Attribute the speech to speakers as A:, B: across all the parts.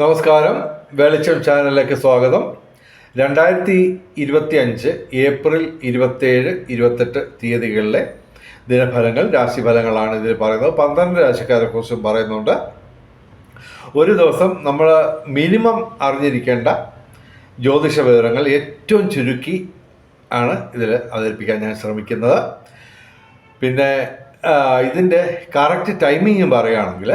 A: നമസ്കാരം. വെളിച്ചം ചാനലിലേക്ക് സ്വാഗതം. രണ്ടായിരത്തി ഇരുപത്തി അഞ്ച് ഏപ്രിൽ ഇരുപത്തേഴ് ഇരുപത്തെട്ട് തീയതികളിലെ ദിനഫലങ്ങൾ രാശിഫലങ്ങളാണ് ഇതിൽ പറയുന്നത്. പന്ത്രണ്ട് രാശിക്കാരെ കുറിച്ചും പറയുന്നുണ്ട്. ഒരു ദിവസം നമ്മൾ മിനിമം അറിഞ്ഞിരിക്കേണ്ട ജ്യോതിഷ വിവരങ്ങൾ ഏറ്റവും ചുരുക്കി ആണ് ഇതിൽ അവതരിപ്പിക്കാൻ ഞാൻ ശ്രമിക്കുന്നത്. പിന്നെ ഇതിന്റെ കറക്റ്റ് ടൈമിങ് പറയുകയാണെങ്കിൽ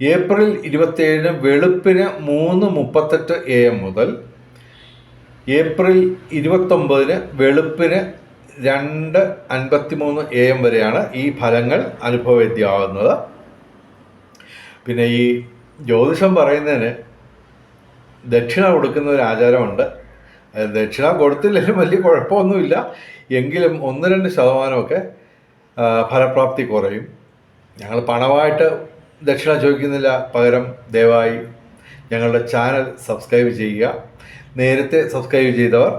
A: ഏപ്രിൽ ഇരുപത്തേഴിന് വെളുപ്പിന് മൂന്ന് മുപ്പത്തെട്ട് എ എം മുതൽ ഏപ്രിൽ ഇരുപത്തൊമ്പതിന് വെളുപ്പിന് രണ്ട് അൻപത്തിമൂന്ന് എ എം വരെയാണ് ഈ ഫലങ്ങൾ അനുഭവവേദ്യമാകുന്നത്. പിന്നെ ഈ ജ്യോതിഷം പറയുന്നതിന് ദക്ഷിണ കൊടുക്കുന്ന ഒരു ആചാരമുണ്ട്. ദക്ഷിണ കൊടുത്തില്ലെങ്കിലും വലിയ കുഴപ്പമൊന്നുമില്ല. എങ്കിലും ഒന്ന് രണ്ട് ശതമാനമൊക്കെ ഫലപ്രാപ്തി കുറയും. ഞങ്ങൾ പണമായിട്ട് ദക്ഷിണ ചോദിക്കുന്നില്ല പകരം ദയവായി ഞങ്ങളുടെ ചാനൽ സബ്സ്ക്രൈബ് ചെയ്യുക. നേരത്തെ സബ്സ്ക്രൈബ് ചെയ്തവർ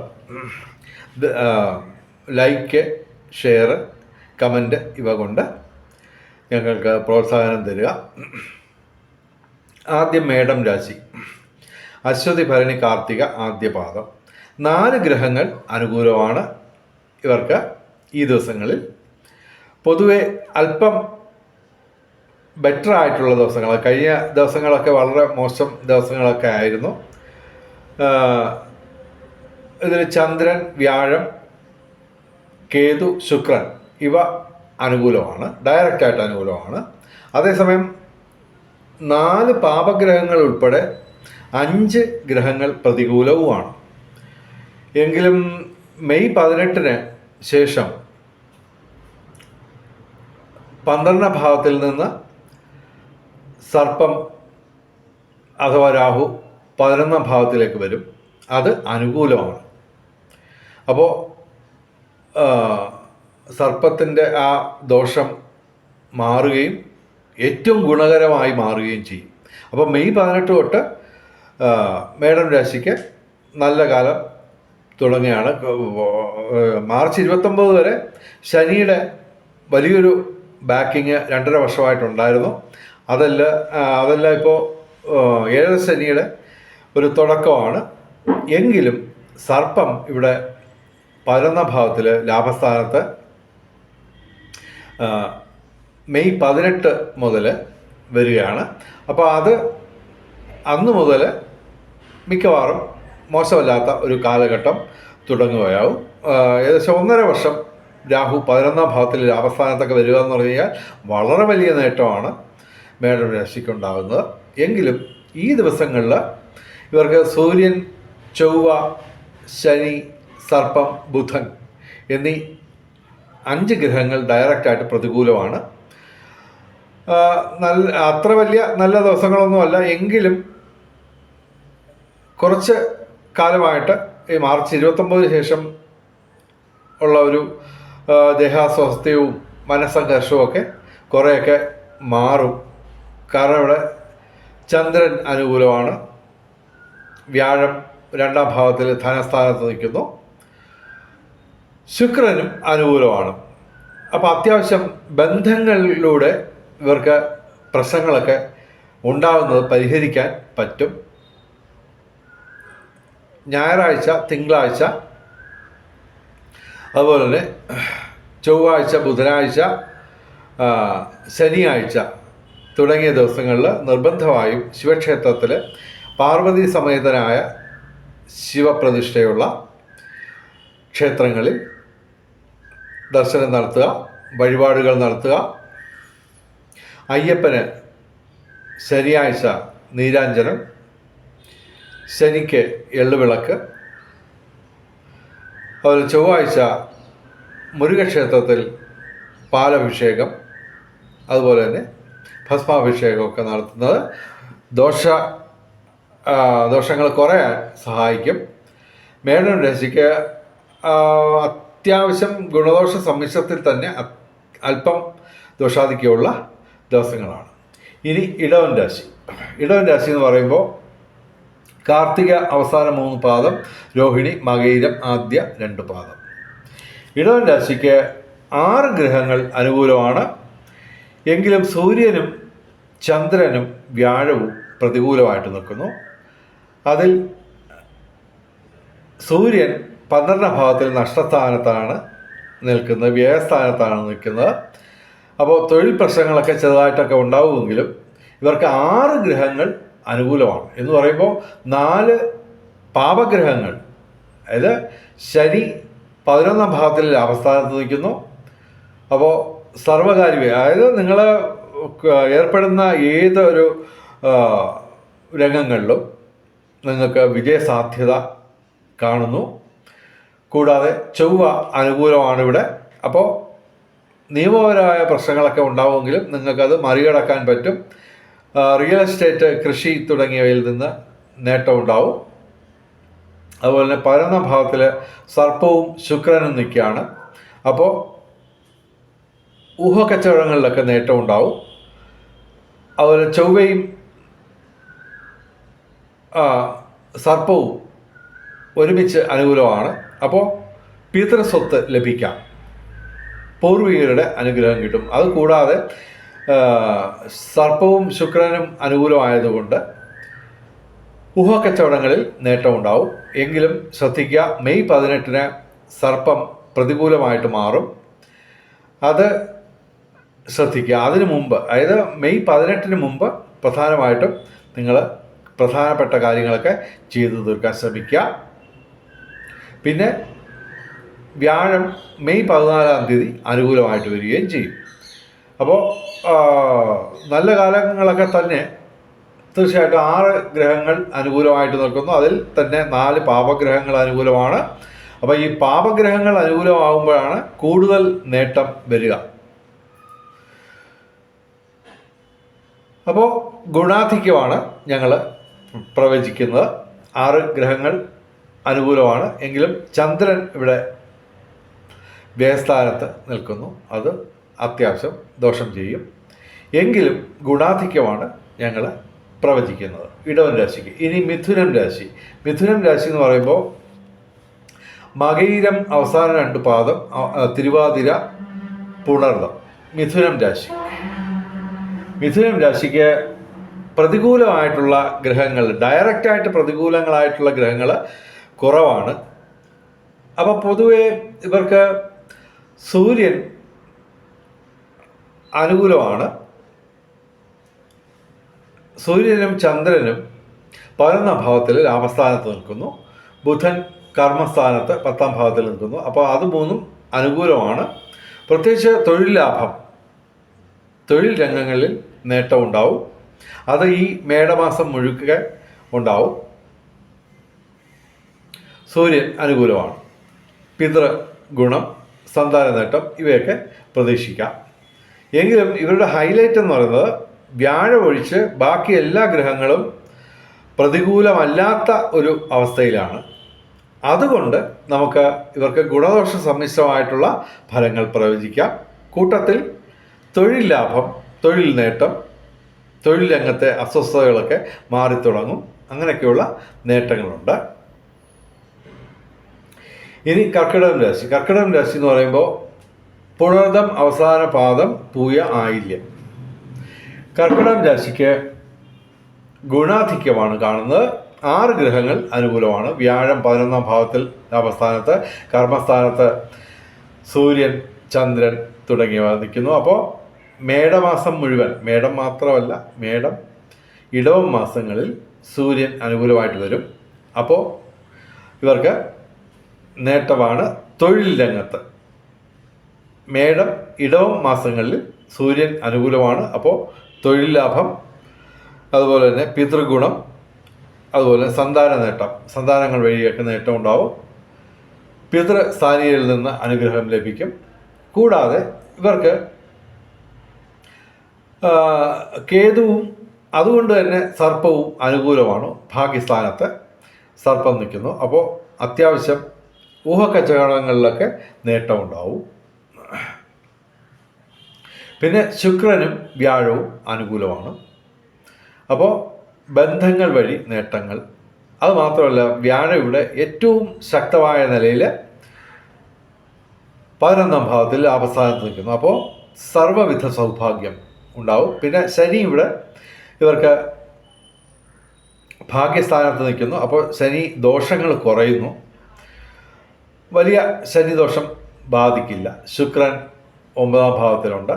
A: ലൈക്ക് ഷെയർ കമന്റ് ഇവ കൊണ്ട് ഞങ്ങൾക്ക് പ്രോത്സാഹനം തരിക. ആദ്യം മേടം രാശി. അശ്വതി ഭരണി കാർത്തിക ആദ്യ പാദം. നാല് ഗ്രഹങ്ങൾ അനുകൂലമാണ് ഇവർക്ക് ഈ ദിവസങ്ങളിൽ. പൊതുവെ അല്പം ബെറ്റർ ആയിട്ടുള്ള ദിവസങ്ങൾ കഴിഞ്ഞ ദിവസങ്ങളൊക്കെ വളരെ മോശം ദിവസങ്ങളൊക്കെ ആയിരുന്നു. ഇതിൽ ചന്ദ്രൻ വ്യാഴം കേതു ശുക്രൻ ഇവ അനുകൂലമാണ്. ഡയറക്റ്റായിട്ട് അനുകൂലമാണ്. അതേസമയം നാല് പാപഗ്രഹങ്ങൾ ഉൾപ്പെടെ അഞ്ച് ഗ്രഹങ്ങൾ പ്രതികൂലവുമാണ്. എങ്കിലും മെയ് പതിനെട്ടിന് ശേഷം പന്ത്രണ്ടാം ഭാവത്തിൽ നിന്ന് സർപ്പം അഥവാ രാഹു പതിനൊന്നാം ഭാവത്തിലേക്ക് വരും. അത് അനുകൂലമാണ്. അപ്പോൾ സർപ്പത്തിന്റെ ആ ദോഷം മാറുകയും ഏറ്റവും ഗുണകരമായി മാറുകയും ചെയ്യും. അപ്പോൾ മെയ് പതിനെട്ട് തൊട്ട് മേഡം രാശിക്ക് നല്ല കാലം തുടങ്ങിയാണ് മാർച്ച് ഇരുപത്തൊമ്പത് വരെ ശനിയുടെ വലിയൊരു ബാക്കിങ് രണ്ടര വർഷമായിട്ടുണ്ടായിരുന്നു. അതല്ല അതല്ല ഇപ്പോൾ ഏഴര ശനിയുടെ ഒരു തുടക്കമാണ്. എങ്കിലും സർപ്പം ഇവിടെ പതിനൊന്നാം ഭാവത്തിൽ ലാഭസ്ഥാനത്ത് മെയ് പതിനെട്ട് മുതൽ വരികയാണ്. അപ്പോൾ അത് അന്ന് മുതൽ മിക്കവാറും മോശമല്ലാത്ത ഒരു കാലഘട്ടം തുടങ്ങുകയാവും. ഏകദേശം ഒന്നര വർഷം രാഹു പതിനൊന്നാം ഭാവത്തിൽ ലാഭസ്ഥാനത്തൊക്കെ വരിക എന്ന് പറഞ്ഞു കഴിഞ്ഞാൽ വളരെ വലിയ നേട്ടമാണ്. മേടം രാശിക്കുണ്ടാകുന്നത് എങ്കിലും ഈ ദിവസങ്ങളിൽ ഇവർക്ക് സൂര്യൻ ചൊവ്വ ശനി സർപ്പം ബുധൻ എന്നീ അഞ്ച് ഗ്രഹങ്ങൾ ഡയറക്റ്റായിട്ട് പ്രതികൂലമാണ്. നല്ല അത്ര വലിയ നല്ല ദിവസങ്ങളൊന്നുമല്ല എങ്കിലും കുറച്ച് കാലമായിട്ട് ഈ മാർച്ച് ഇരുപത്തൊമ്പതിന് ശേഷം ഉള്ള ഒരു ദേഹാസ്വാസ്ഥ്യവും മനസ്സംഘർഷവും ഒക്കെ കുറേയൊക്കെ മാറും. കാരണം ഇവിടെ ചന്ദ്രൻ അനുകൂലമാണ്. വ്യാഴം രണ്ടാം ഭാവത്തിൽ ധനസ്ഥാനത്ത് നിൽക്കുന്നു. ശുക്രനും അനുകൂലമാണ്. അപ്പോൾ അത്യാവശ്യം ബന്ധങ്ങളിലൂടെ ഇവർക്ക് പ്രശ്നങ്ങളൊക്കെ ഉണ്ടാകുന്നത് പരിഹരിക്കാൻ പറ്റും. ഞായറാഴ്ച തിങ്കളാഴ്ച അതുപോലെ തന്നെ ചൊവ്വാഴ്ച ബുധനാഴ്ച ശനിയാഴ്ച തുടങ്ങിയ ദിവസങ്ങളിൽ നിർബന്ധമായും ശിവക്ഷേത്രത്തിൽ പാർവതി സമേതനായ ശിവപ്രതിഷ്ഠയുള്ള ക്ഷേത്രങ്ങളിൽ ദർശനം നടത്തുക വഴിപാടുകൾ നടത്തുക. അയ്യപ്പന് ശനിയാഴ്ച നീരാഞ്ജനം ശനിക്ക് എള്ളുവിളക്ക്. അതുപോലെ ചൊവ്വാഴ്ച മുരുകക്ഷേത്രത്തിൽ പാലഭിഷേകം. അതുപോലെ തന്നെ ഭസ്മാഭിഷേകമൊക്കെ നടത്തുന്നത്. ദോഷ ദോഷങ്ങൾ കുറയാൻ സഹായിക്കും. മേടൻ രാശിക്ക് അത്യാവശ്യം ഗുണദോഷ സമ്മിശ്രത്തിൽ തന്നെ അല്പം ദോഷാധിക്യമുള്ള ദിവസങ്ങളാണ്. ഇനി ഇടവൻ രാശി. ഇടവൻ രാശി എന്ന് പറയുമ്പോൾ കാർത്തിക അവസാന മൂന്ന് പാദം രോഹിണി മകയിരം ആദ്യ രണ്ട് പാദം. ഇടവൻ രാശിക്ക് ആറ് ഗ്രഹങ്ങൾ അനുകൂലമാണ്. എങ്കിലും സൂര്യനും ചന്ദ്രനും വ്യാഴവും പ്രതികൂലമായിട്ട് നിൽക്കുന്നു. അതിൽ സൂര്യൻ പന്ത്രണ്ടാം ഭാവത്തിൽ നഷ്ടസ്ഥാനത്താണ് നിൽക്കുന്നത് വ്യയസ്ഥാനത്താണ് നിൽക്കുന്നത്. അപ്പോൾ തൊഴിൽ പ്രശ്നങ്ങളൊക്കെ ചെറുതായിട്ടൊക്കെ ഉണ്ടാവുമെങ്കിലും ഇവർക്ക് ആറ് ഗ്രഹങ്ങൾ അനുകൂലമാണ്. എന്ന് പറയുമ്പോൾ നാല് പാപഗ്രഹങ്ങൾ. അതായത് ശനി പതിനൊന്നാം ഭാവത്തിൽ അവസ്ഥാനത്ത് നിൽക്കുന്നു. അപ്പോൾ സർവകാര്യ അതായത് നിങ്ങൾ ഏർപ്പെടുന്ന ഏതൊരു രംഗങ്ങളിലും നിങ്ങൾക്ക് വിജയസാധ്യത കാണുന്നു. കൂടാതെ ചൊവ്വ അനുകൂലമാണ് ഇവിടെ. അപ്പോൾ നിയമപരമായ പ്രശ്നങ്ങളൊക്കെ ഉണ്ടാവുമെങ്കിലും നിങ്ങൾക്കത് മറികടക്കാൻ പറ്റും. റിയൽ എസ്റ്റേറ്റ് കൃഷി തുടങ്ങിയവയിൽ നിന്ന് നേട്ടം ഉണ്ടാവും. അതുപോലെ തന്നെ പരന്ന ഭാവത്തിൽ സർപ്പവും ശുക്രനും നിൽക്കുകയാണ്. അപ്പോൾ ഊഹക്കച്ചവടങ്ങളിലൊക്കെ നേട്ടം ഉണ്ടാവും അതുപോലെ ചൊവ്വയും സർപ്പവും ഒരുമിച്ച് അനുകൂലമാണ്. അപ്പോൾ പിതൃസ്വത്ത് ലഭിക്കാം. പൂർവികരുടെ അനുഗ്രഹം കിട്ടും. അത് കൂടാതെ സർപ്പവും ശുക്രനും അനുകൂലമായതുകൊണ്ട് ഊഹക്കച്ചവടങ്ങളിൽ നേട്ടമുണ്ടാവും. എങ്കിലും ശ്രദ്ധിക്കുക മെയ് പതിനെട്ടിന് സർപ്പം പ്രതികൂലമായിട്ട് മാറും. അത് ശ്രദ്ധിക്കുക. അതിനു മുമ്പ് അതായത് മെയ് പതിനെട്ടിന് മുമ്പ് പ്രധാനമായിട്ടും നിങ്ങൾ പ്രധാനപ്പെട്ട കാര്യങ്ങളൊക്കെ ചെയ്തു തീർക്കാൻ ശ്രമിക്കുക. പിന്നെ വ്യാഴം മെയ് പതിനാലാം തീയതി അനുകൂലമായിട്ട് വരികയും ചെയ്യും. അപ്പോൾ നല്ല കാലങ്ങളൊക്കെ തന്നെ തീർച്ചയായിട്ടും ആറ് ഗ്രഹങ്ങൾ അനുകൂലമായിട്ട് നിൽക്കുന്നു. അതിൽ തന്നെ നാല് പാപഗ്രഹങ്ങൾ അനുകൂലമാണ്. അപ്പോൾ ഈ പാപഗ്രഹങ്ങൾ അനുകൂലമാകുമ്പോഴാണ് കൂടുതൽ നേട്ടം വരിക. അപ്പോൾ ഗുണാധിക്യമാണ് ഞങ്ങൾ പ്രവചിക്കുന്നത്. ആറ് ഗ്രഹങ്ങൾ അനുകൂലമാണ്. എങ്കിലും ചന്ദ്രൻ ഇവിടെ വ്യയസ്ഥാനത്ത് നിൽക്കുന്നു. അത് അത്യാവശ്യം ദോഷം ചെയ്യും. എങ്കിലും ഗുണാധിക്യമാണ് ഞങ്ങൾ പ്രവചിക്കുന്നത്. ഇടവൻ രാശിക്ക്. ഇനി മിഥുനം രാശി. മിഥുനം രാശി എന്ന് പറയുമ്പോൾ മകയിരം അവസാന രണ്ട് പാദം തിരുവാതിര പുണർദം. മിഥുനം രാശി. മിഥുനം രാശിക്ക് പ്രതികൂലമായിട്ടുള്ള ഗ്രഹങ്ങൾ ഡയറക്റ്റായിട്ട് പ്രതികൂലങ്ങളായിട്ടുള്ള ഗ്രഹങ്ങൾ കുറവാണ്. അപ്പോൾ പൊതുവെ ഇവർക്ക് സൂര്യൻ അനുകൂലമാണ്. സൂര്യനും ചന്ദ്രനും പതിനൊന്നാം ഭാവത്തിൽ രാമസ്ഥാനത്ത് നിൽക്കുന്നു. ബുധൻ കർമ്മസ്ഥാനത്ത് പത്താം ഭാവത്തിൽ നിൽക്കുന്നു. അപ്പോൾ അത് മൂന്നും അനുകൂലമാണ്. പ്രത്യേകിച്ച് തൊഴിൽ ലാഭം തൊഴിൽ രംഗങ്ങളിൽ നേട്ടം ഉണ്ടാവും അത് ഈ മേടമാസം മുഴുക്കെ ഉണ്ടാവും. സൂര്യൻ അനുകൂലമാണ്. പിതൃ ഗുണം സന്താന നേട്ടം ഇവയൊക്കെ പ്രതീക്ഷിക്കാം. എങ്കിലും ഇവരുടെ ഹൈലൈറ്റ് എന്ന് പറയുന്നത് വ്യാഴം ഒഴിച്ച് ബാക്കി എല്ലാ ഗ്രഹങ്ങളും പ്രതികൂലമല്ലാത്ത ഒരു അവസ്ഥയിലാണ്. അതുകൊണ്ട് നമുക്ക് ഇവർക്ക് ഗുണദോഷ സമ്മിശ്രമായിട്ടുള്ള ഫലങ്ങൾ പ്രവചിക്കാം. കൂട്ടത്തിൽ തൊഴിൽ ലാഭം തൊഴിൽ നേട്ടം തൊഴിൽ രംഗത്തെ അസ്വസ്ഥതകളൊക്കെ മാറിത്തുടങ്ങും. അങ്ങനെയൊക്കെയുള്ള നേട്ടങ്ങളുണ്ട്. ഇനി കർക്കിടകം രാശി. കർക്കിടകം രാശി എന്ന് പറയുമ്പോൾ പുണർദം അവസാന പാദം പൂയ ആയില്യം. കർക്കിടകം രാശിക്ക് ഗുണാധിക്യമാണ് കാണുന്നത്. ആറ് ഗ്രഹങ്ങൾ അനുകൂലമാണ്. വ്യാഴം പതിനൊന്നാം ഭാവത്തിൽ ലാഭസ്ഥാനത്ത് കർമ്മസ്ഥാനത്ത് സൂര്യൻ ചന്ദ്രൻ തുടങ്ങിയവ നിൽക്കുന്നു. അപ്പോൾ മേടമാസം മുഴുവൻ മേടം മാത്രമല്ല മേടം ഇടവം മാസങ്ങളിൽ സൂര്യൻ അനുകൂലമായിട്ട് വരും. അപ്പോൾ ഇവർക്ക് നേട്ടമാണ് തൊഴിൽ രംഗത്ത്. മേടം ഇടവം മാസങ്ങളിൽ സൂര്യൻ അനുകൂലമാണ്. അപ്പോൾ തൊഴിൽ ലാഭം അതുപോലെ തന്നെ പിതൃഗുണം അതുപോലെ സന്താന നേട്ടം സന്താനങ്ങൾ വഴിയൊക്കെ നേട്ടം ഉണ്ടാവും. പിതൃ നിന്ന് അനുഗ്രഹം ലഭിക്കും. കൂടാതെ ഇവർക്ക് കേതുവും അതുകൊണ്ട് തന്നെ സർപ്പവും അനുകൂലമാണ്. ഭാഗ്യസ്ഥാനത്ത് സർപ്പം നിൽക്കുന്നു. അപ്പോൾ അത്യാവശ്യം ഊഹക്കച്ചവടങ്ങളിലൊക്കെ നേട്ടമുണ്ടാവും. പിന്നെ ശുക്രനും വ്യാഴവും അനുകൂലമാണ്. അപ്പോൾ ബന്ധങ്ങൾ വഴി നേട്ടങ്ങൾ. അത് മാത്രമല്ല വ്യാഴം ഇവിടെ ഏറ്റവും ശക്തമായ നിലയിൽ പതിനൊന്നാം ഭാവത്തിൽ അവസാനത്ത് നിൽക്കുന്നു. അപ്പോൾ സർവവിധ സൗഭാഗ്യം ഉണ്ടാവും. പിന്നെ ശനി ഇവിടെ ഇവർക്ക് ഭാഗ്യസ്ഥാനത്ത് നിൽക്കുന്നു. അപ്പോൾ ശനി ദോഷങ്ങൾ കുറയുന്നു. വലിയ ശനിദോഷം ബാധിക്കില്ല. ശുക്രൻ ഒമ്പതാം ഭാവത്തിലുണ്ട്.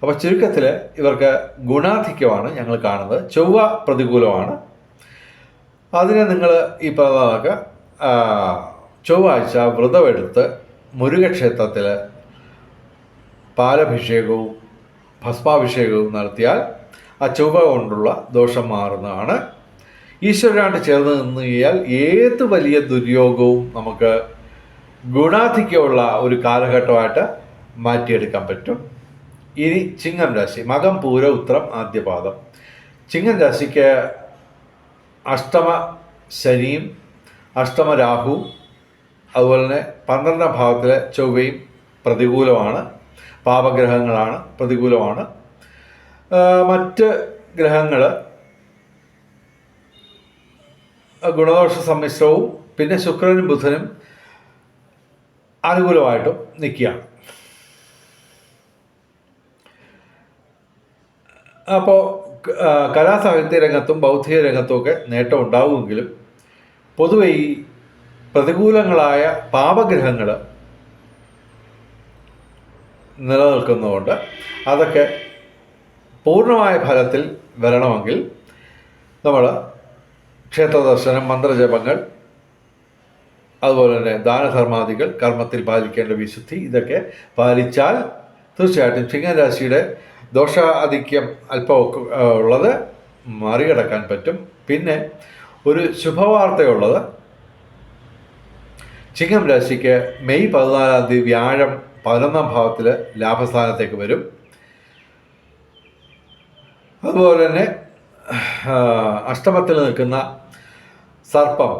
A: അപ്പോൾ ചുരുക്കത്തിൽ ഇവർക്ക് ഗുണാധിക്യമാണ് ഞങ്ങൾ കാണുന്നത്. ചൊവ്വ പ്രതികൂലമാണ്. അതിനെ നിങ്ങൾ ഈ പറഞ്ഞതൊക്കെ ചൊവ്വാഴ്ച വ്രതമെടുത്ത് മുരുകക്ഷേത്രത്തിൽ പാലഭിഷേകവും ഭസ്മാഭിഷേകവും നടത്തിയാൽ ആ ചൊവ്വ കൊണ്ടുള്ള ദോഷം മാറുന്നതാണ്. ഈശ്വരനായിട്ട് ചേർന്ന് നിന്ന് കഴിഞ്ഞാൽ ഏത് വലിയ ദുര്യോഗവും നമുക്ക് ഗുണാധിക്യമുള്ള ഒരു കാലഘട്ടമായിട്ട് മാറ്റിയെടുക്കാൻ പറ്റും. ഇനി ചിങ്ങം രാശി മകം പൂര ഉത്രം ആദ്യപാദം. ചിങ്ങം രാശിക്ക് അഷ്ടമ ശനിയും അഷ്ടമ രാഹുവും അതുപോലെ തന്നെ പന്ത്രണ്ടാം ഭാഗത്തിലെ ചൊവ്വയും പ്രതികൂലമാണ്. പാപഗ്രഹങ്ങളാണ് പ്രതികൂലമാണ്. മറ്റ് ഗ്രഹങ്ങൾ ഗുണദോഷ സമ്മിശ്രവും പിന്നെ ശുക്രനും ബുധനും അനുകൂലമായിട്ടും നിൽക്കുകയാണ്. അപ്പോൾ കലാസാഹിത്യ രംഗത്തും ബൗദ്ധിക രംഗത്തും ഒക്കെ നേട്ടം ഉണ്ടാവുമെങ്കിലും പൊതുവെ ഈ പ്രതികൂലങ്ങളായ പാപഗ്രഹങ്ങൾ നിലനിൽക്കുന്നതുകൊണ്ട് അതൊക്കെ പൂർണമായ ഫലത്തിൽ വരണമെങ്കിൽ നമ്മൾ ക്ഷേത്രദർശനം മന്ത്രജപങ്ങൾ അതുപോലെ തന്നെ ദാനധർമാദികൾ കർമ്മത്തിൽ പാലിക്കേണ്ട വിശുദ്ധി ഇതൊക്കെ പാലിച്ചാൽ തീർച്ചയായിട്ടും ചിങ്ങരാശിയുടെ ദോഷാധിക്യം അല്പമൊക്കെ ഉള്ളത് മറികടക്കാൻ പറ്റും. പിന്നെ ഒരു ശുഭവാർത്തയുള്ളത് ചിങ്ങം രാശിക്ക് മെയ് പതിനാലാം തീയതി വ്യാഴം പതിനൊന്നാം ഭാവത്തിൽ ലാഭസ്ഥാനത്തേക്ക് വരും. അതുപോലെ തന്നെ അഷ്ടമത്തിൽ നിൽക്കുന്ന സർപ്പം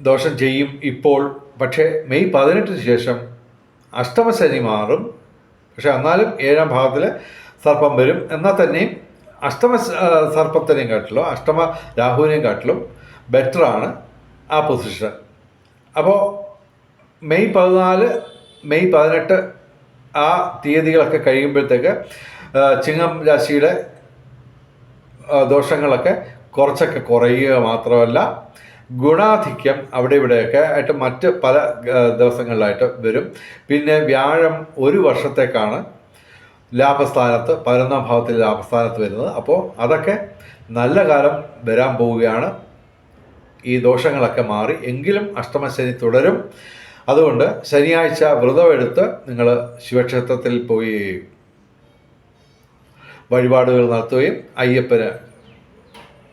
A: ദോഷം ചെയ്യും ഇപ്പോൾ. പക്ഷേ മെയ് പതിനെട്ടിന് ശേഷം അഷ്ടമശനി മാറും. പക്ഷെ എന്നാലും ഏഴാം ഭാവത്തിൽ സർപ്പം വരും. എന്നാൽ തന്നെയും അഷ്ടമ സർപ്പത്തിനെയും കാട്ടിലും അഷ്ടമ രാഹുവിനെയും കാട്ടിലും ബെറ്ററാണ് ആ പൊസിഷൻ അപ്പോൾ മെയ് പതിനാല് മെയ് പതിനെട്ട് ആ തീയതികളൊക്കെ കഴിയുമ്പോഴത്തേക്ക് ചിങ്ങം രാശിയുടെ ദോഷങ്ങളൊക്കെ കുറച്ചൊക്കെ കുറയുക മാത്രമല്ല ഗുണാധിക്യം അവിടെ ഇവിടെയൊക്കെ ആയിട്ട് മറ്റ് പല ദിവസങ്ങളിലായിട്ട് വരും. പിന്നെ വ്യാഴം ഒരു വർഷത്തേക്കാണ് ലാഭസ്ഥാനത്ത് പതിനൊന്നാം ഭാവത്തിൽ ലാഭസ്ഥാനത്ത് വരുന്നത്. അപ്പോൾ അതൊക്കെ നല്ല കാലം വരാൻ പോവുകയാണ്. ഈ ദോഷങ്ങളൊക്കെ മാറി എങ്കിലും അഷ്ടമശനി തുടരും. അതുകൊണ്ട് ശനിയാഴ്ച വ്രതമെടുത്ത് നിങ്ങൾ ശിവക്ഷേത്രത്തിൽ പോയി വഴിപാടുകൾ നടത്തുകയും അയ്യപ്പന്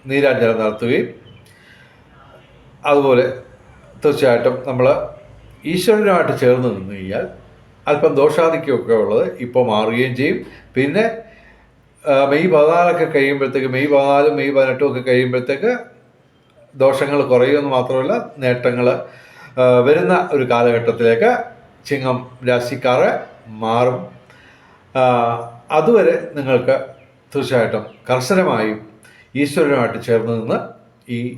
A: നീരാഞ്ജനം നടത്തുകയും അതുപോലെ തീർച്ചയായിട്ടും നമ്മൾ ഈശ്വരനുമായിട്ട് ചേർന്ന് നിന്ന് കഴിഞ്ഞാൽ അല്പം ദോഷാധിക്യമൊക്കെ ഉള്ളത് ഇപ്പോൾ മാറുകയും ചെയ്യും. പിന്നെ മെയ് പതിനാലൊക്കെ കഴിയുമ്പോഴത്തേക്ക് മെയ് പതിനാലും മെയ് പതിനെട്ടും ഒക്കെ കഴിയുമ്പോഴത്തേക്ക് ദോഷങ്ങൾ കുറയുമെന്ന് മാത്രമല്ല നേട്ടങ്ങൾ വരുന്ന ഒരു കാലഘട്ടത്തിലേക്ക് ചിങ്ങം രാശിക്കാരെ മാറും. അതുവരെ നിങ്ങൾക്ക് തീർച്ചയായിട്ടും കർശനമായും ഈശ്വരനുമായിട്ട് ചേർന്ന് നിന്ന് ഈ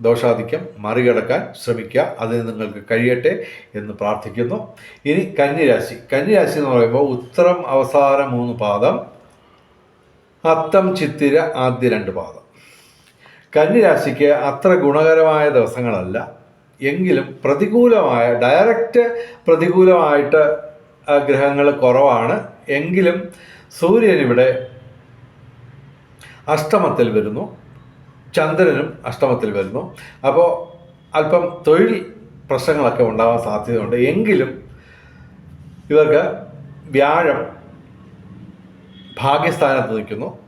A: ദോഷാധിക്യം മറികടക്കാൻ ശ്രമിക്കുക. അതിന് നിങ്ങൾക്ക് കഴിയട്ടെ എന്ന് പ്രാർത്ഥിക്കുന്നു. ഇനി കന്നിരാശി. കന്നിരാശി എന്ന് പറയുമ്പോൾ ഉത്തരം അവസാന മൂന്ന് പാദം അത്തം ചിത്തിര ആദ്യ രണ്ട് പാദം. കന്നിരാശിക്ക് അത്ര ഗുണകരമായ ദിവസങ്ങളല്ല. എങ്കിലും പ്രതികൂലമായ ഡയറക്റ്റ് പ്രതികൂലമായിട്ട് ഗ്രഹങ്ങൾ കുറവാണ്. എങ്കിലും സൂര്യൻ ഇവിടെ അഷ്ടമത്തിൽ വരുന്നു. ചന്ദ്രനും അഷ്ടമത്തിൽ വരുന്നു. അപ്പോൾ അല്പം തൊഴിൽ പ്രശ്നങ്ങളൊക്കെ ഉണ്ടാവാൻ സാധ്യതയുണ്ട്. എങ്കിലും ഇവർക്ക് വ്യാഴം ഭാഗ്യസ്ഥാനത്ത് നിൽക്കുന്നു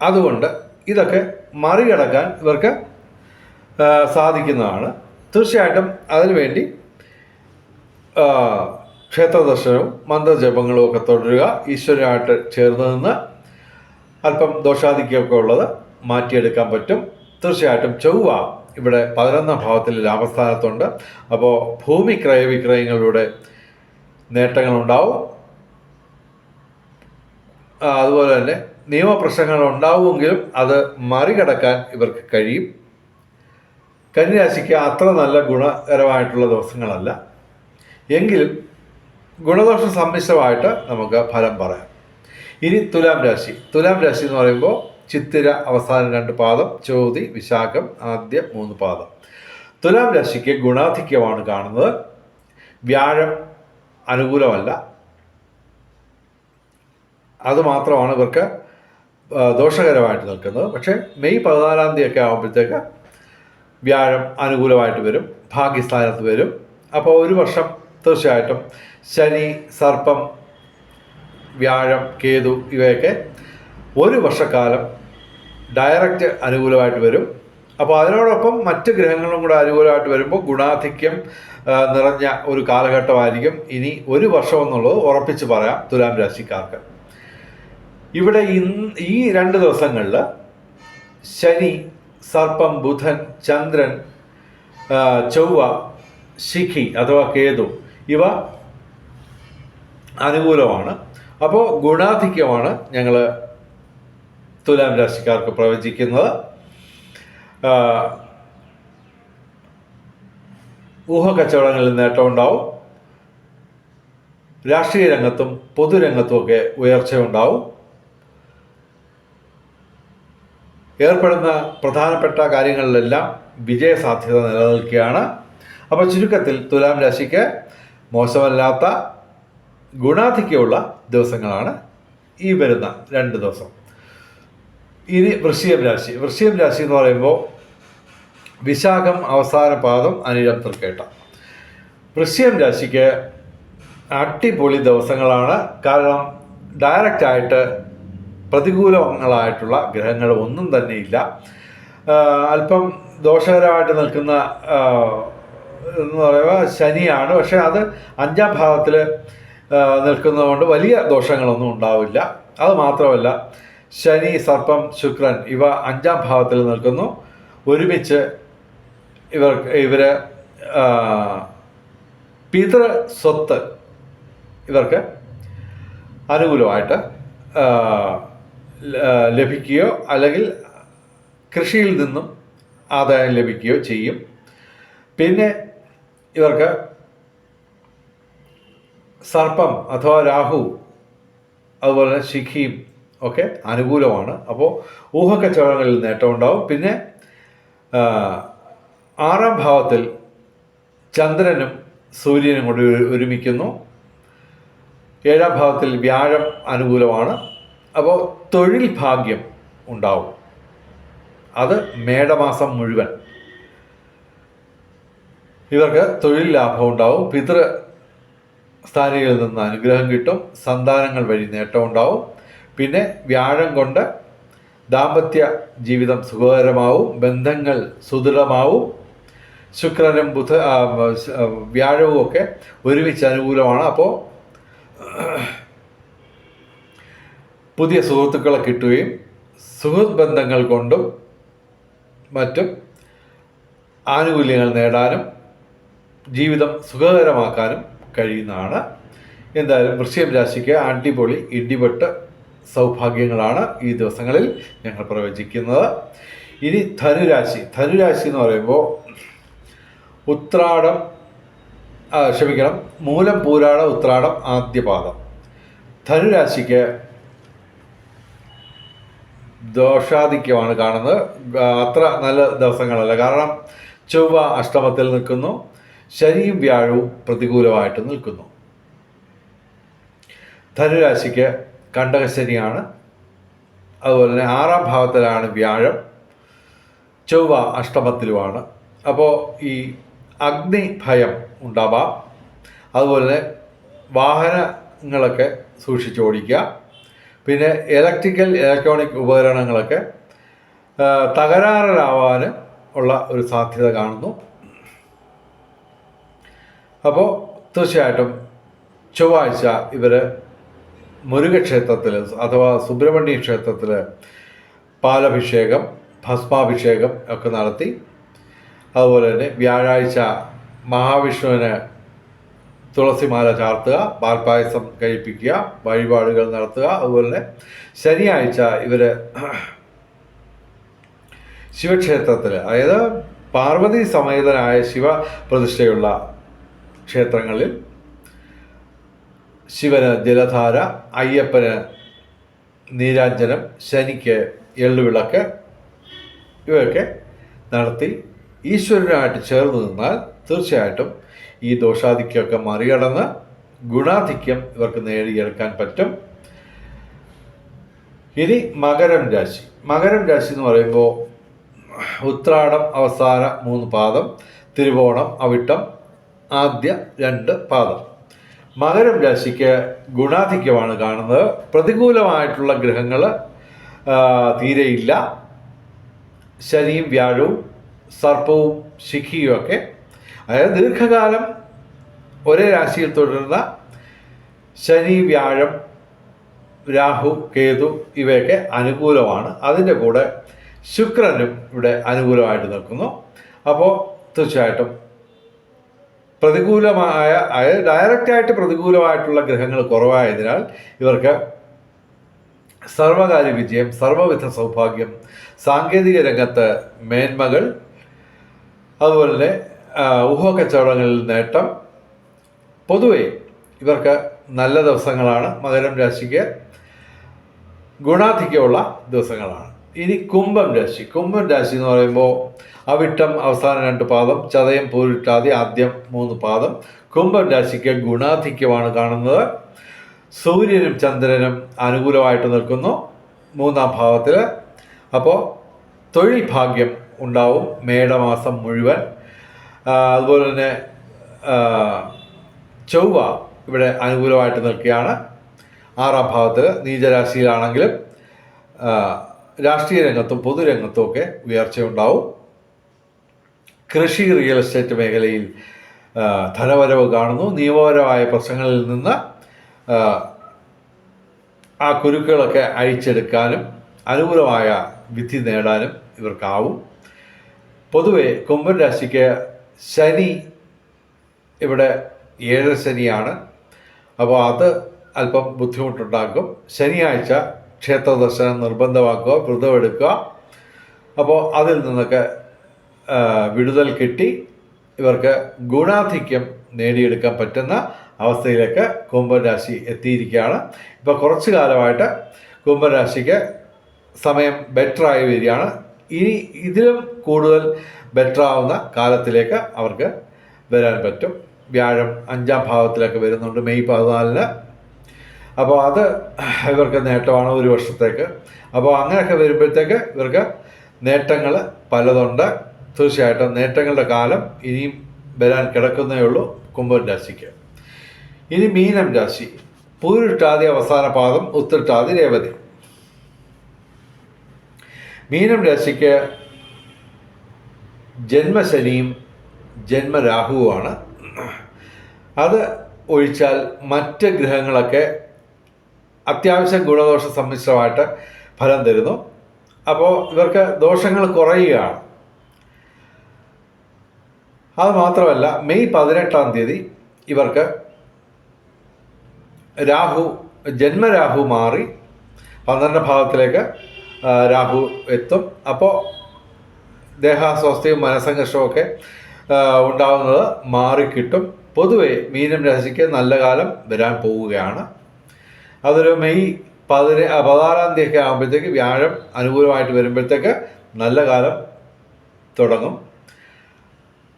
A: അതുകൊണ്ട് ഇതൊക്കെ മറികടക്കാൻ ഇവർക്ക് സാധിക്കുന്നതാണ്. തീർച്ചയായിട്ടും അതിനുവേണ്ടി ക്ഷേത്രദർശനവും മന്ത്രജപങ്ങളും ഒക്കെ തുടരുക. ഈശ്വരനായിട്ട് ചേർന്ന് നിന്ന് അല്പം ദോഷാധിക്യമൊക്കെ ഉള്ളത് മാറ്റിയെടുക്കാൻ പറ്റും. തീർച്ചയായിട്ടും ചൊവ്വ ഇവിടെ പതിനൊന്നാം ഭാവത്തിൽ ലാഭസ്ഥാനത്തുണ്ട് അപ്പോൾ ഭൂമി ക്രയവിക്രയങ്ങളിലൂടെ നേട്ടങ്ങളുണ്ടാവും. അതുപോലെ തന്നെ നിയമപ്രശ്നങ്ങൾ ഉണ്ടാവുമെങ്കിലും അത് മറികടക്കാൻ ഇവർക്ക് കഴിയും. കന്യാശിക്ക് അത്ര നല്ല ഗുണകരമായിട്ടുള്ള ദിവസങ്ങളല്ല. എങ്കിലും ഗുണദോഷ സമ്മിശ്രമായിട്ട് നമുക്ക് ഫലം പറയാം. ഇനി തുലാം രാശി. തുലാം രാശി എന്ന് പറയുമ്പോൾ ചിത്തിര അവസാനം രണ്ട് പാദം ചോതി വിശാഖം ആദ്യ മൂന്ന് പാദം. തുലാം രാശിക്ക് ഗുണാധിക്യമാണ് കാണുന്നത്. വ്യാഴം അനുകൂലമല്ല. അതുമാത്രമാണ് ഇവർക്ക് ദോഷകരമായിട്ട് നിൽക്കുന്നത്. പക്ഷേ മെയ് പതിനാലാം തീയതി ഒക്കെ ആകുമ്പോഴത്തേക്ക് വ്യാഴം അനുകൂലമായിട്ട് വരും ഭാഗ്യസ്ഥാനത്ത് വരും. അപ്പോൾ ഒരു വർഷം തീർച്ചയായിട്ടും ശനി സർപ്പം വ്യാഴം കേതു ഇവയൊക്കെ ഒരു വർഷക്കാലം ഡയറക്റ്റ് അനുകൂലമായിട്ട് വരും. അപ്പോൾ അതിനോടൊപ്പം മറ്റ് ഗ്രഹങ്ങളും കൂടെ അനുകൂലമായിട്ട് വരുമ്പോൾ ഗുണാധിക്യം നിറഞ്ഞ ഒരു കാലഘട്ടമായിരിക്കും. ഇനി ഒരു വർഷം എന്നുള്ളത് ഉറപ്പിച്ച് പറയാം തുലാം രാശിക്കാർക്ക്. ഇവിടെ ഇന്ന് ഈ രണ്ട് ദിവസങ്ങളിൽ ശനി സർപ്പം ബുധൻ ചന്ദ്രൻ ചൊവ്വ ശിഖി അഥവാ കേതു ഇവ അനുകൂലമാണ്. അപ്പോൾ ഗുണാധിക്യമാണ് ഞങ്ങൾ തുലാം രാശിക്കാർക്ക് പ്രവചിക്കുന്നത്. ഊഹ ഊഹക്കച്ചവടങ്ങളിൽ നേട്ടമുണ്ടാവും രാഷ്ട്രീയ രംഗത്തും പൊതുരംഗത്തുമൊക്കെ ഉയർച്ചയുണ്ടാവും. ഏർപ്പെടുന്ന പ്രധാനപ്പെട്ട കാര്യങ്ങളിലെല്ലാം വിജയസാധ്യത നിലനിൽക്കുകയാണ്. അപ്പോൾ ചുരുക്കത്തിൽ തുലാം രാശിക്ക് മോശമല്ലാത്ത ഗുണാധിക്യമുള്ള ദിവസങ്ങളാണ് ഈ വരുന്ന രണ്ട് ദിവസം. ഇനി വൃശ്ചികം രാശി. വൃശ്ചികം രാശി എന്ന് പറയുമ്പോൾ വിശാഖം അവസാന പാദം അനിഴം തൃക്കേട്ട. വൃശ്ചികം രാശിക്ക് അടിപൊളി ദിവസങ്ങളാണ്. കാരണം ഡയറക്റ്റ് ആയിട്ട് പ്രതികൂലങ്ങളായിട്ടുള്ള ഗ്രഹങ്ങൾ ഒന്നും തന്നെ ഇല്ല അല്പം ദോഷകരമായിട്ട് നിൽക്കുന്ന എന്ന് പറയുക ശനിയാണ്. പക്ഷെ അത് അഞ്ചാം ഭാവത്തിൽ നിൽക്കുന്നതുകൊണ്ട് വലിയ ദോഷങ്ങളൊന്നും ഉണ്ടാവില്ല. അത് മാത്രമല്ല ശനി സർപ്പം ശുക്രൻ ഇവ അഞ്ചാം ഭാവത്തിൽ നിൽക്കുന്നു. ഒരുമിച്ച് ഇവർ ഇവർ പിതൃ സ്വത്ത് ഇവർക്ക് അനുകൂലമായിട്ട് ലഭിക്കുകയോ അല്ലെങ്കിൽ കൃഷിയിൽ നിന്നും ആദായം ലഭിക്കുകയോ ചെയ്യും. പിന്നെ ഇവർക്ക് സർപ്പം അഥവാ രാഹു അതുപോലെ ശിഖിയും ഒക്കെ അനുകൂലമാണ്. അപ്പോൾ ഊഹക്കച്ചവടങ്ങളിൽ നേട്ടമുണ്ടാവും പിന്നെ ആറാം ഭാവത്തിൽ ചന്ദ്രനും സൂര്യനും കൂടി ഒരുമിക്കുന്നു. ഏഴാം ഭാവത്തിൽ വ്യാഴം അനുകൂലമാണ്. അപ്പോൾ തൊഴിൽ ഭാഗ്യം ഉണ്ടാവും. അത് മേടമാസം മുഴുവൻ. ഇവർക്ക് തൊഴിൽ ലാഭം ഉണ്ടാവും. പിതൃ സ്ഥാനികളിൽ നിന്ന് അനുഗ്രഹം കിട്ടും. സന്താനങ്ങൾ വഴി നേട്ടം ഉണ്ടാവും. പിന്നെ വ്യാഴം കൊണ്ട് ദാമ്പത്യ ജീവിതം സുഖകരമാവും. ബന്ധങ്ങൾ സുദൃഢമാവും. ശുക്രനും ബുധ വ്യാഴവും ഒക്കെ ഒരുമിച്ച് അനുകൂലമാണ്. അപ്പോൾ പുതിയ സുഹൃത്തുക്കളെ കിട്ടുകയും സുഹൃത്ത് ബന്ധങ്ങൾ കൊണ്ടും മറ്റും ആനുകൂല്യങ്ങൾ നേടാനും ജീവിതം സുഖകരമാക്കാനും കഴിയുന്നതാണ്. എന്തായാലും വൃശ്ചികം രാശിക്ക് അടിപൊളി ഇടിപെട്ട് സൗഭാഗ്യങ്ങളാണ് ഈ ദിവസങ്ങളിൽ ഞങ്ങൾ പ്രവചിക്കുന്നത്. ഇനി ധനുരാശി ധനുരാശി എന്ന് പറയുമ്പോൾ ഉത്രാടം ക്ഷമിക്കണം മൂലം പൂരാട ഉത്രാടം ആദ്യപാദം. ധനുരാശിക്ക് ദോഷാധിക്യമാണ് കാണുന്നത്. അത്ര നല്ല ദിവസങ്ങളല്ല. കാരണം ചൊവ്വ അഷ്ടമത്തിൽ നിൽക്കുന്നു. ശനിയും വ്യാഴവും പ്രതികൂലമായിട്ട് നിൽക്കുന്നു. ധനുരാശിക്ക് കണ്ടകശനിയാണ്. അതുപോലെ തന്നെ ആറാം ഭാവത്തിലാണ് വ്യാഴം. ചൊവ്വ അഷ്ടമത്തിലുമാണ്. അപ്പോൾ ഈ അഗ്നി ഭയം ഉണ്ടാവാം. അതുപോലെ വാഹനങ്ങളൊക്കെ സൂക്ഷിച്ച് ഓടിക്കുക പിന്നെ ഇലക്ട്രിക്കൽ ഇലക്ട്രോണിക് ഉപകരണങ്ങളൊക്കെ തകരാറിലാവാൻ ഉള്ള ഒരു സാധ്യത കാണുന്നു. അപ്പോൾ തീർച്ചയായിട്ടും ചൊവ്വാഴ്ച ഇവർ മുരുകക്ഷേത്രത്തിൽ അഥവാ സുബ്രഹ്മണ്യ ക്ഷേത്രത്തിൽ പാലഭിഷേകം ഭസ്മാഭിഷേകം ഒക്കെ നടത്തി അതുപോലെ തന്നെ വ്യാഴാഴ്ച മഹാവിഷ്ണുവിന് തുളസിമാല ചാർത്തുക പാൽപ്പായസം കഴിപ്പിക്കുക വഴിപാടുകൾ നടത്തുക അതുപോലെ ശനിയാഴ്ച ഇവർ ശിവക്ഷേത്രത്തിൽ അതായത് പാർവതി സമേതനായ ശിവ പ്രതിഷ്ഠയുള്ള ക്ഷേത്രങ്ങളിൽ ശിവന് ജലധാര അയ്യപ്പന് നീരാഞ്ജനം ശനിക്ക് എള്ളുവിളക്ക് ഇവയൊക്കെ നടത്തി ഈശ്വരനായിട്ട് ചേർന്ന് നിന്നാൽ തീർച്ചയായിട്ടും ഈ ദോഷാധിക്യമൊക്കെ മറികടന്ന് ഗുണാധിക്യം ഇവർക്ക് നേടിയെടുക്കാൻ പറ്റും. ഇനി മകരം രാശി. മകരം രാശി എന്ന് പറയുമ്പോൾ ഉത്രാടം അവസാന മൂന്ന് പാദം തിരുവോണം അവിട്ടം ആദ്യ രണ്ട് പാദം. മകരം രാശിക്ക് ഗുണാധിക്യമാണ് കാണുന്നത്. പ്രതികൂലമായിട്ടുള്ള ഗ്രഹങ്ങൾ തീരെയില്ല. ശനിയും വ്യാഴവും സർപ്പവും ശിഖിയും ഒക്കെ അതായത് ദീർഘകാലം ഒരേ രാശിയിൽ തുടരുന്ന ശനി വ്യാഴം രാഹു കേതു ഇവയൊക്കെ അനുകൂലമാണ്. അതിന്റെ കൂടെ ശുക്രനും ഇവിടെ അനുകൂലമായിട്ട് നിൽക്കുന്നു. അപ്പോൾ തീർച്ചയായിട്ടും പ്രതികൂലമായ അതായത് ഡയറക്റ്റായിട്ട് പ്രതികൂലമായിട്ടുള്ള ഗ്രഹങ്ങൾ കുറവായതിനാൽ ഇവർക്ക് സർവകാര്യ വിജയം സർവവിധ സൗഭാഗ്യം സാങ്കേതിക രംഗത്ത് മേന്മകൾ അതുപോലെ ഊഹക്കച്ചവടങ്ങളിൽ നേട്ടം. പൊതുവെ ഇവർക്ക് നല്ല ദിവസങ്ങളാണ്. മകരം രാശിക്ക് ഗുണാധിക്യമുള്ള ദിവസങ്ങളാണ്. ഇനി കുംഭം രാശി. കുംഭം രാശി എന്ന് പറയുമ്പോൾ അവിട്ടം അവസാന രണ്ട് പാദം ചതയം പൂരിട്ടാതി ആദ്യം മൂന്ന് പാദം. കുംഭം രാശിക്ക് ഗുണാധിക്യമാണ് കാണുന്നത്. സൂര്യനും ചന്ദ്രനും അനുകൂലമായിട്ട് നിൽക്കുന്നു മൂന്നാം ഭാവത്തിൽ അപ്പോൾ തൊഴിൽ ഭാഗ്യം ഉണ്ടാവും മേടമാസം മുഴുവൻ. അതുപോലെ തന്നെ ചൊവ്വ ഇവിടെ അനുകൂലമായിട്ട് നിൽക്കുകയാണ്. ആറാം ഭാവത്തിൽ നീചരാശിയിലാണെങ്കിലും രാഷ്ട്രീയ രംഗത്തും പൊതുരംഗത്തും ഒക്കെ ഉയർച്ചയുണ്ടാവും. കൃഷി റിയൽ എസ്റ്റേറ്റ് മേഖലയിൽ ധനവരവ് കാണുന്നു. നിയമപരമായ പ്രശ്നങ്ങളിൽ നിന്ന് ആ കുരുക്കുകളൊക്കെ അഴിച്ചെടുക്കാനും അനുകൂലമായ വിധി നേടാനും ഇവർക്കാവും. പൊതുവെ കുംഭൻ രാശിക്ക് ശനി ഇവിടെ ഏഴ് ശനിയാണ്. അപ്പോൾ അത് അല്പം ബുദ്ധിമുട്ടുണ്ടാക്കും. ശനിയാഴ്ച ക്ഷേത്ര ദർശനം നിർബന്ധമാക്കുക വ്രതമെടുക്കുക അപ്പോൾ അതിൽ നിന്നൊക്കെ വിടുതൽ കിട്ടി. ഇവർക്ക് ഗുണാധിക്യം നേടിയെടുക്കാൻ പറ്റുന്ന അവസ്ഥയിലേക്ക് കുംഭരാശി എത്തിയിരിക്കുകയാണ്. ഇപ്പോൾ കുറച്ച് കാലമായിട്ട് കുംഭരാശിക്ക് സമയം ബെറ്ററായി വരികയാണ്. ഇനി ഇതിലും കൂടുതൽ ബെറ്റർ ആവുന്ന കാലത്തിലേക്ക് അവർക്ക് വരാൻ പറ്റും. വ്യാഴം അഞ്ചാം ഭാവത്തിലൊക്കെ വരുന്നുണ്ട് മെയ് പതിനാലിന്. അപ്പോൾ അത് ഇവർക്ക് നേട്ടമാണ് ഒരു വർഷത്തേക്ക്. അപ്പോൾ അങ്ങനെയൊക്കെ വരുമ്പോഴത്തേക്ക് ഇവർക്ക് നേട്ടങ്ങൾ പലതുണ്ട്. തീർച്ചയായിട്ടും നേട്ടങ്ങളുടെ കാലം ഇനിയും വരാൻ കിടക്കുന്നേ ഉള്ളൂ കുംഭൻ രാശിക്ക്. ഇനി മീനം രാശി. പൂരിട്ടാതി അവസാന പാദം ഉത്തിട്ടാതി രേവതി. മീനം രാശിക്ക് ജന്മശനിയും ജന്മരാഹുവുമാണ്. അത് ഒഴിച്ചാൽ മറ്റ് ഗ്രഹങ്ങളൊക്കെ അത്യാവശ്യം ഗുണദോഷ സമ്മിശ്രമായിട്ട് ഫലം തരുന്നു. അപ്പോൾ ഇവർക്ക് ദോഷങ്ങൾ കുറയുകയാണ്. അത് മാത്രമല്ല മെയ് പതിനെട്ടാം തീയതി ഇവർക്ക് രാഹു ജന്മരാഹു മാറി പന്ത്രണ്ട് ഭാഗത്തിലേക്ക് രാഹു എത്തും. അപ്പോൾ ദേഹാസ്വാസ്ഥ്യവും മനസ്സംഘർഷവും ഒക്കെ ഉണ്ടാകുന്നത് മാറിക്കിട്ടും. പൊതുവെ മീനം രാശിക്ക് നല്ല കാലം വരാൻ പോവുകയാണ്. അതൊരു മെയ് പതിന പതിനാറാം തീയതി ഒക്കെ ആകുമ്പോഴത്തേക്ക് വ്യാഴം അനുകൂലമായിട്ട് വരുമ്പോഴത്തേക്ക് നല്ല കാലം തുടങ്ങും.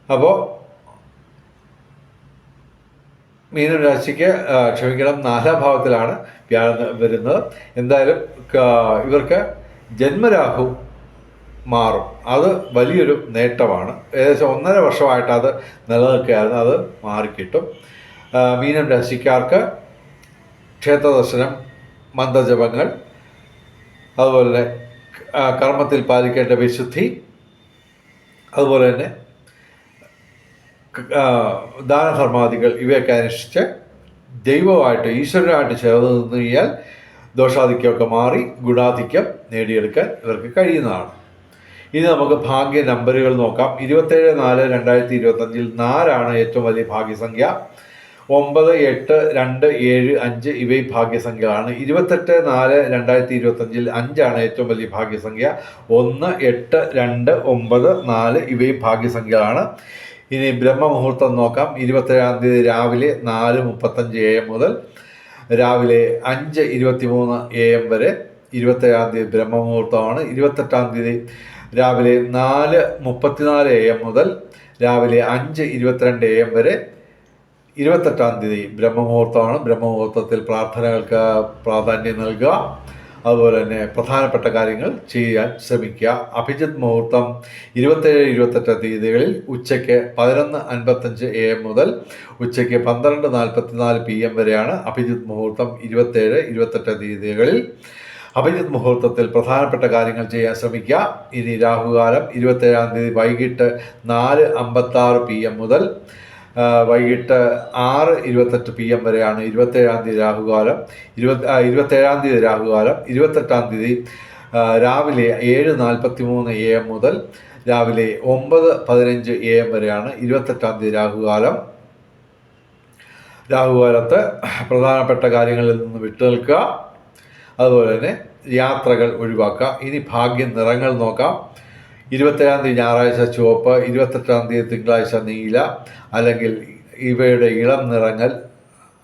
A: അപ്പോൾ മീനം രാശിക്ക് ക്ഷമിക്കണം നാലാം ഭാവത്തിലാണ് വ്യാഴം വരുന്നത്. എന്തായാലും ഇവർക്ക് ജന്മരാഹു മാറും. അത് വലിയൊരു നേട്ടമാണ്. ഏകദേശം ഒന്നര വർഷമായിട്ട് അത് നിലനിൽക്കുകയായിരുന്നു. അത് മാറിക്കിട്ടും. മീനം രാശിക്കാർക്ക് ക്ഷേത്ര ദർശനം മന്ദജപങ്ങൾ അതുപോലെ കർമ്മത്തിൽ പാലിക്കേണ്ട വിശുദ്ധി അതുപോലെ തന്നെ ദാനധർമാദികൾ ഇവയൊക്കെ അനുഷ്ഠിച്ച് ദൈവമായിട്ട് ഈശ്വരനായിട്ട് ചേർന്ന് നിന്ന് കഴിഞ്ഞാൽ ദോഷാധിക്യമൊക്കെ മാറി ഗുണാധിക്യം നേടിയെടുക്കാൻ ഇവർക്ക് കഴിയുന്നതാണ്. ഇനി നമുക്ക് ഭാഗ്യ നമ്പറുകൾ നോക്കാം. ഇരുപത്തേഴ് നാല് രണ്ടായിരത്തി ഇരുപത്തഞ്ചിൽ നാലാണ് ഏറ്റവും വലിയ ഭാഗ്യസംഖ്യ. ഒമ്പത് എട്ട് രണ്ട് ഏഴ് അഞ്ച് ഇവയും ഭാഗ്യസംഖ്യകളാണ്. ഇരുപത്തെട്ട് നാല് രണ്ടായിരത്തി ഇരുപത്തഞ്ചിൽ അഞ്ചാണ് ഏറ്റവും വലിയ ഭാഗ്യസംഖ്യ. ഒന്ന് എട്ട് രണ്ട് ഒമ്പത് നാല് ഇവയും ഭാഗ്യസംഖ്യകളാണ്. ഇനി ബ്രഹ്മമുഹൂർത്തം നോക്കാം. ഇരുപത്തേഴാം തീയതി രാവിലെ നാല് മുപ്പത്തഞ്ച് എ മുതൽ രാവിലെ അഞ്ച് ഇരുപത്തി മൂന്ന് എ എം വരെ ഇരുപത്തേഴാം തീയതി ബ്രഹ്മമുഹൂർത്തമാണ്. ഇരുപത്തെട്ടാം തീയതി രാവിലെ നാല് മുപ്പത്തിനാല് എ എം മുതൽ രാവിലെ അഞ്ച് ഇരുപത്തിരണ്ട് എ എം വരെ ഇരുപത്തെട്ടാം തീയതി ബ്രഹ്മമുഹൂർത്തമാണ്. ബ്രഹ്മമുഹൂർത്തത്തിൽ പ്രാർത്ഥനകൾക്ക് പ്രാധാന്യം നൽകുക. അതുപോലെ തന്നെ പ്രധാനപ്പെട്ട കാര്യങ്ങൾ ചെയ്യാൻ ശ്രമിക്കുക. അഭിജിത് മുഹൂർത്തം ഇരുപത്തേഴ് ഇരുപത്തെട്ട് തീയതികളിൽ ഉച്ചയ്ക്ക് പതിനൊന്ന് അൻപത്തഞ്ച് എ എം മുതൽ ഉച്ചയ്ക്ക് പന്ത്രണ്ട് നാൽപ്പത്തിനാല് പി എം വരെയാണ് അഭിജിത് മുഹൂർത്തം ഇരുപത്തേഴ് ഇരുപത്തെട്ട് തീയതികളിൽ. അഭിജിത് മുഹൂർത്തത്തിൽ പ്രധാനപ്പെട്ട കാര്യങ്ങൾ ചെയ്യാൻ ശ്രമിക്കുക. ഇനി രാഹുകാലം ഇരുപത്തേഴാം തീയതി വൈകിട്ട് നാല് അമ്പത്താറ് പി എം മുതൽ വൈകിട്ട് ആറ് ഇരുപത്തെട്ട് പി എം വരെയാണ് ഇരുപത്തേഴാം തീയതി രാഹുകാലം ഇരുപത്തി ഇരുപത്തേഴാം തീയതി രാഹുകാലം ഇരുപത്തെട്ടാം തീയതി രാവിലെ ഏഴ് നാൽപ്പത്തി മൂന്ന് എ എം മുതൽ രാവിലെ ഒമ്പത് പതിനഞ്ച് എ എം വരെയാണ് ഇരുപത്തെട്ടാം തീയതി രാഹുകാലം. രാഹുകാലത്ത് പ്രധാനപ്പെട്ട കാര്യങ്ങളിൽ നിന്ന് വിട്ടുനിൽക്കുക അതുപോലെ തന്നെ യാത്രകൾ ഒഴിവാക്കുക. ഇനി ഭാഗ്യ നിറങ്ങൾ നോക്കാം. ഇരുപത്തേഴാം തീയതി ഞായറാഴ്ച ചുവപ്പ് ഇരുപത്തെട്ടാം തീയതി തിങ്കളാഴ്ച നീല അല്ലെങ്കിൽ ഇവയുടെ ഇളം നിറങ്ങൾ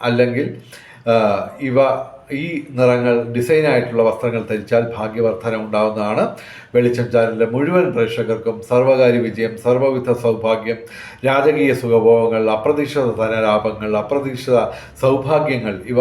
A: അല്ലെങ്കിൽ ഇവ ഈ നിറങ്ങൾ ഡിസൈനായിട്ടുള്ള വസ്ത്രങ്ങൾ ധരിച്ചാൽ ഭാഗ്യവർദ്ധന ഉണ്ടാവുന്നതാണ്. വെളിച്ചം ചാനലിലെ മുഴുവൻ പ്രേക്ഷകർക്കും സർവകാര്യ വിജയം സർവവിധ സൗഭാഗ്യം രാജകീയ സുഖഭോഗങ്ങൾ അപ്രതീക്ഷിത ധനലാഭങ്ങൾ അപ്രതീക്ഷിത സൗഭാഗ്യങ്ങൾ ഇവ